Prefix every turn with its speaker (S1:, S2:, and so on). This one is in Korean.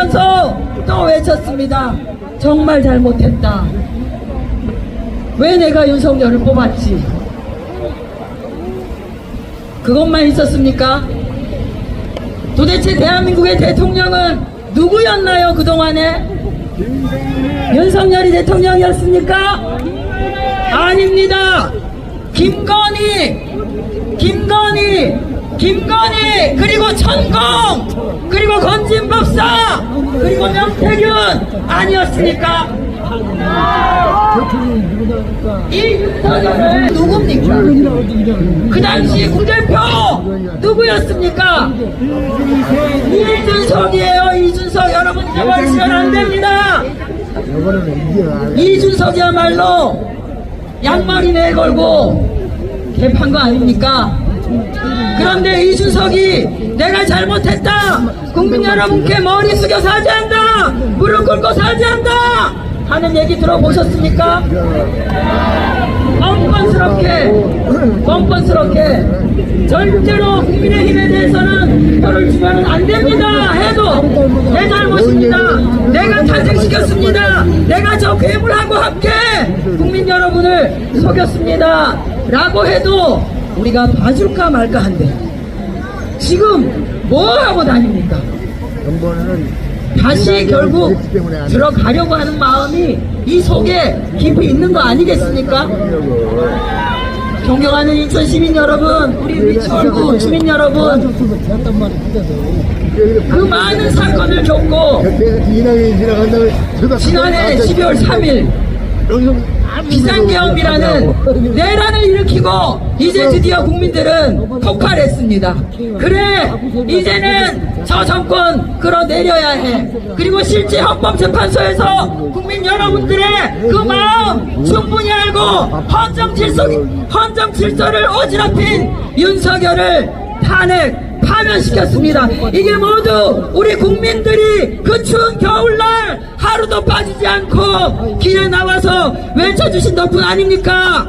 S1: 들으면서 또 외쳤습니다. 정말 잘못했다. 왜 내가 윤석열을 뽑았지? 그것만 있었습니까? 도대체 대한민국의 대통령은 누구였나요, 그동안에? 윤석열이 대통령이었습니까? 아닙니다. 김건희, 김건희, 김건희, 그리고 그리고 건진법사, 그리고 명태균 아니었습니까? 이 윤석열은 누굽니까? 그 당시 국대표 누구였습니까? 이준석이에요, 이준석. 여러분 잊어버리시면 안 됩니다. 이준석이야말로 양머리 내걸고 개판 거 아닙니까? 그런데 이준석이 내가 잘못했다 국민 여러분께 머리 숙여 사죄한다! 무릎 꿇고 사죄한다! 하는 얘기 들어보셨습니까? 뻔뻔스럽게 뻔뻔스럽게 절대로 국민의힘에 대해서는 표를 주면 안 됩니다! 해도 내 잘못입니다! 내가 탄생시켰습니다! 내가 저 괴물하고 함께 국민 여러분을 속였습니다! 라고 해도 우리가 봐줄까 말까 한데 지금 뭐 하고 다닙니까 다시 결국 들어가려고 하는 마음이 이 속에 깊이 있는 거 아니겠습니까? 존경하는 인천 시민 여러분, 우리 위치월구 주민 여러분, 그 많은 사건을 겪고 지난해 12월 3일 비상계엄이라는 내란을 일으키고 이제 드디어 국민들은 폭발했습니다. 그래 이제는 저 정권 끌어내려야 해. 그리고 실제 헌법재판소에서 국민 여러분들의 그 마음 충분히 알고 헌정 질서 헌정 질서를 어지럽힌 윤석열을 탄핵 파면시켰습니다. 이게 모두 우리 국민들이 그 추운 겨울날 하루도 빠지지 않고 길에 나와서 외쳐주신 덕분 아닙니까?